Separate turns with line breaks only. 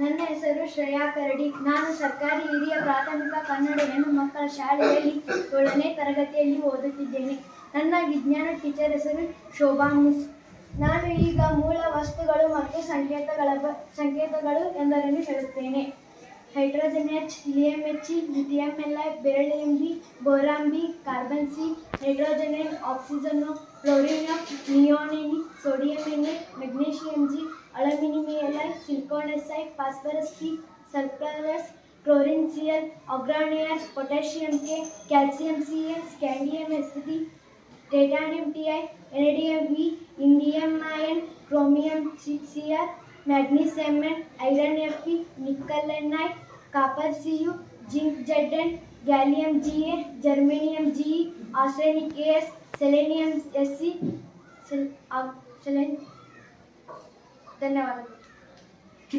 ನನ್ನ ಹೆಸರು ಶ್ರೇಯಾ ಕರಡಿ. ನಾನು ಸರ್ಕಾರಿ ಹಿರಿಯ ಪ್ರಾಥಮಿಕ ಕನ್ನಡ ಹೆಣ್ಣು ಮಕ್ಕಳ ಶಾಲೆಯಲ್ಲಿ ಏಳನೇ ತರಗತಿಯಲ್ಲಿ ಓದುತ್ತಿದ್ದೇನೆ. ನನ್ನ ವಿಜ್ಞಾನ ಟೀಚರ್ ಹೆಸರು ಶೋಭಾ ಮಿಸ್. ನಾನು ಈಗ ಮೂಲ ವಸ್ತುಗಳು ಮತ್ತು ಸಂಕೇತಗಳ ಸಂಕೇತಗಳು ಎಂದರನ್ನು ಹೇಳುತ್ತೇನೆ. Hydrogen H helium H E lithium L I beryllium M B boron B carbon C, hydrogen N oxygen O chlorine O neon N sodium N A magnesium G aluminium L I, silicon S I, phosphorus की sulphur S, chlorine C L ऑग्रानियर potassium K, calcium C L scandium S D titanium T I vanadium B, indium ion, chromium C R magnesium में iron F E nickel NI copper C U zinc Z N gallium G A germanium G arsenic S, selenium S C धन्यवाद।